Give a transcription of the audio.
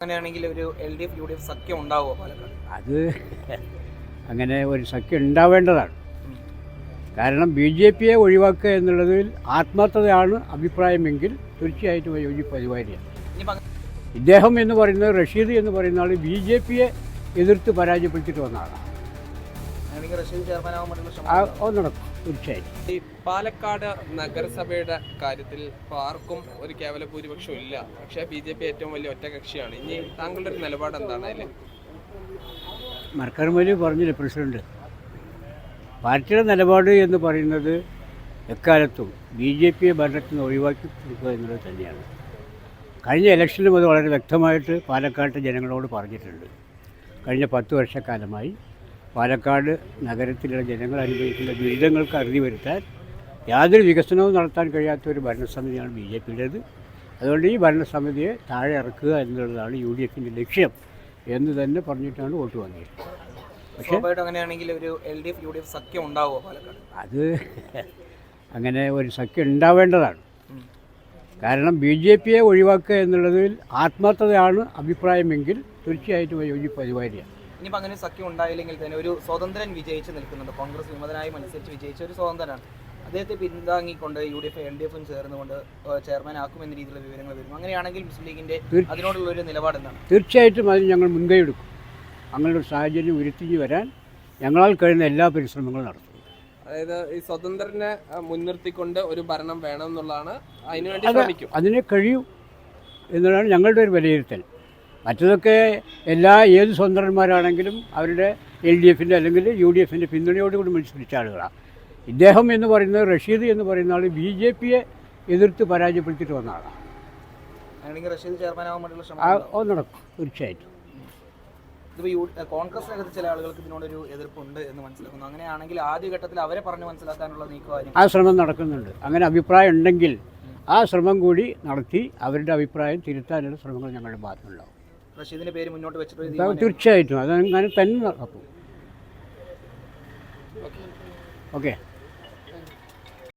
അങ്ങനെയാണെങ്കിൽ ഒരു L D F U D F സഖ്യം ഉണ്ടാവുമോ പാലക്കാട്? അത് അങ്ങനെ ഒരു സഖ്യം ഉണ്ടാവേണ്ടതാണ്. കാരണം ബി ജെ പിയെ ഒഴിവാക്കുക എന്നുള്ളതിൽ ആത്മാർത്ഥതയാണ് അഭിപ്രായമെങ്കിൽ തീർച്ചയായിട്ടും യോജിപ്പ് അനിവാര്യമാണ് ഇദ്ദേഹം എന്ന് പറയുന്നത് റഷീദ് എന്ന് പറയുന്ന ആൾ ബി ജെ പിയെ എതിർത്ത് പരാജയപ്പെടുത്തിയിട്ട് വന്ന ആളാണ് അങ്ങനെയാണെങ്കിൽ റഷീദ് ചെയർമാനാവാൻ വേണ്ടിയുള്ള ശ്രമം ആ ഉണ്ടാവുമോ? അത് നടക്കും. തീർച്ചയായും. ഈ പാലക്കാട് നഗരസഭയുടെ കാര്യത്തിൽ ഇപ്പോൾ ആർക്കും ഒരു കേവല ഭൂരിപക്ഷം ഇല്ല. പക്ഷേ ബി ജെ പി ഏറ്റവും വലിയ ഒറ്റ കക്ഷിയാണ്. ഇനി താങ്കളുടെ ഒരു നിലപാട് എന്താണ് അതിൽ മർക്കർമലി പറഞ്ഞില്ലേ പ്രസിഡന്റ്? പാർട്ടിയുടെ നിലപാട് എന്ന് പറയുന്നത് എക്കാലത്തും ബി ജെ പിയെ ഭരണത്തിൽ നിന്ന് ഒഴിവാക്കി കൊടുക്കുക എന്നുള്ളത് തന്നെയാണ്. കഴിഞ്ഞ ഇലക്ഷനിലും അത് വളരെ വ്യക്തമായിട്ട് പാലക്കാട്ട് ജനങ്ങളോട് പറഞ്ഞിട്ടുണ്ട്. കഴിഞ്ഞ പത്ത് വർഷക്കാലമായി പാലക്കാട് നഗരത്തിലുള്ള ജനങ്ങൾ അനുഭവിക്കുന്ന ദുരിതങ്ങൾക്ക് അറുതി വരുത്താൻ യാതൊരു വികസനവും നടത്താൻ കഴിയാത്ത ഒരു ഭരണസമിതിയാണ് ബി ജെ പിയുടേത്. അതുകൊണ്ട് ഈ ഭരണസമിതിയെ താഴെ ഇറക്കുക എന്നുള്ളതാണ് യു ഡി എഫിന്റെ ലക്ഷ്യം എന്ന് തന്നെ പറഞ്ഞിട്ടാണ് വോട്ട് വാങ്ങിയത്. പക്ഷേ അങ്ങനെയാണെങ്കിൽ ഒരു L D F U D F സഖ്യം ഉണ്ടാവുമോ പാലക്കാട്? അത് അങ്ങനെ ഒരു സഖ്യം ഉണ്ടാവേണ്ടതാണ്. കാരണം ബി ജെ പിയെ ഒഴിവാക്കുക എന്നുള്ളതിൽ ആത്മാർത്ഥതയാണ് അഭിപ്രായമെങ്കിൽ തീർച്ചയായിട്ടും യോജിപ്പ് അനിവാര്യമാണ്. ഇനിയിപ്പോൾ അങ്ങനെ ഒരു സഖ്യം ഉണ്ടായില്ലെങ്കിൽ തന്നെ ഒരു സ്വതന്ത്രൻ വിജയിച്ച് നിൽക്കുന്നുണ്ട്. കോൺഗ്രസ് വിമതനായി മത്സരിച്ച് വിജയിച്ച ഒരു സ്വതന്ത്രനാണ്. അദ്ദേഹത്തെ പിന്താങ്ങിക്കൊണ്ട് U D F L D എഫും ചേർന്നുകൊണ്ട് ചെയർമാൻ ആക്കും എന്ന രീതിയിലുള്ള വിവരങ്ങൾ വരുന്നു. അങ്ങനെയാണെങ്കിൽ മുസ്ലിം ലീഗിന്റെ അതിനോടുള്ള ഒരു നിലപാട് എന്താണ്? തീർച്ചയായിട്ടും അതിന് ഞങ്ങൾ മുൻകൈ എടുക്കും അങ്ങനെ ഒരു സാഹചര്യം ഉരുത്തിരിഞ്ഞ് വരാൻ ഞങ്ങളാൽ കഴിയുന്ന എല്ലാ പരിശ്രമങ്ങളും നടത്തും. അതായത് ഈ സ്വതന്ത്രനെ മുൻനിർത്തിക്കൊണ്ട് ഒരു ഭരണം വേണം എന്നുള്ളതാണ് അതിനുവേണ്ടി ശ്രമിക്കും. അതിനെ കഴിയും എന്നുള്ളതാണ് ഞങ്ങളുടെ ഒരു വിലയിരുത്തൽ. മറ്റതൊക്കെ എല്ലാ ഏത് സ്വതന്ത്രന്മാരാണെങ്കിലും അവരുടെ എൽ ഡി എഫിന്റെ അല്ലെങ്കിൽ യു ഡി എഫിന്റെ പിന്തുണയോടുകൂടി മത്സരിച്ച ആളുകളാണ്. ഇദ്ദേഹം എന്ന് പറയുന്നത് റഷീദ് എന്ന് പറയുന്ന ആൾ ബി ജെ പിയെ എതിർത്ത് പരാജയപ്പെടുത്തിയിട്ട് വന്ന ആളാണ്? അത് നടക്കും തീർച്ചയായിട്ടും. കോൺഗ്രസിനകത്ത് ചില ആളുകൾക്ക് ഇതിനോടൊരു എതിർപ്പുണ്ട് എന്ന് മനസ്സിലാക്കുന്നു. അങ്ങനെയാണെങ്കിൽ ആദ്യഘട്ടത്തിൽ അവരെ പറഞ്ഞ് മനസ്സിലാക്കാനുള്ള നീക്കമായിരിക്കും. ആ ശ്രമം നടക്കുന്നുണ്ട്. അങ്ങനെ അഭിപ്രായം ഉണ്ടെങ്കിൽ ആ ശ്രമം കൂടി നടത്തി അവരുടെ അഭിപ്രായം തിരുത്താനുള്ള ശ്രമങ്ങൾ ഞങ്ങളുടെ ഭാഗത്തുണ്ടാവും റഷീദിന്റെ പേര് മുന്നോട്ട് വെച്ചിട്ട് തീർച്ചയായിട്ടും. അത് അതങ്ങനെ തന്നെ നടക്കും. ഓക്കെ.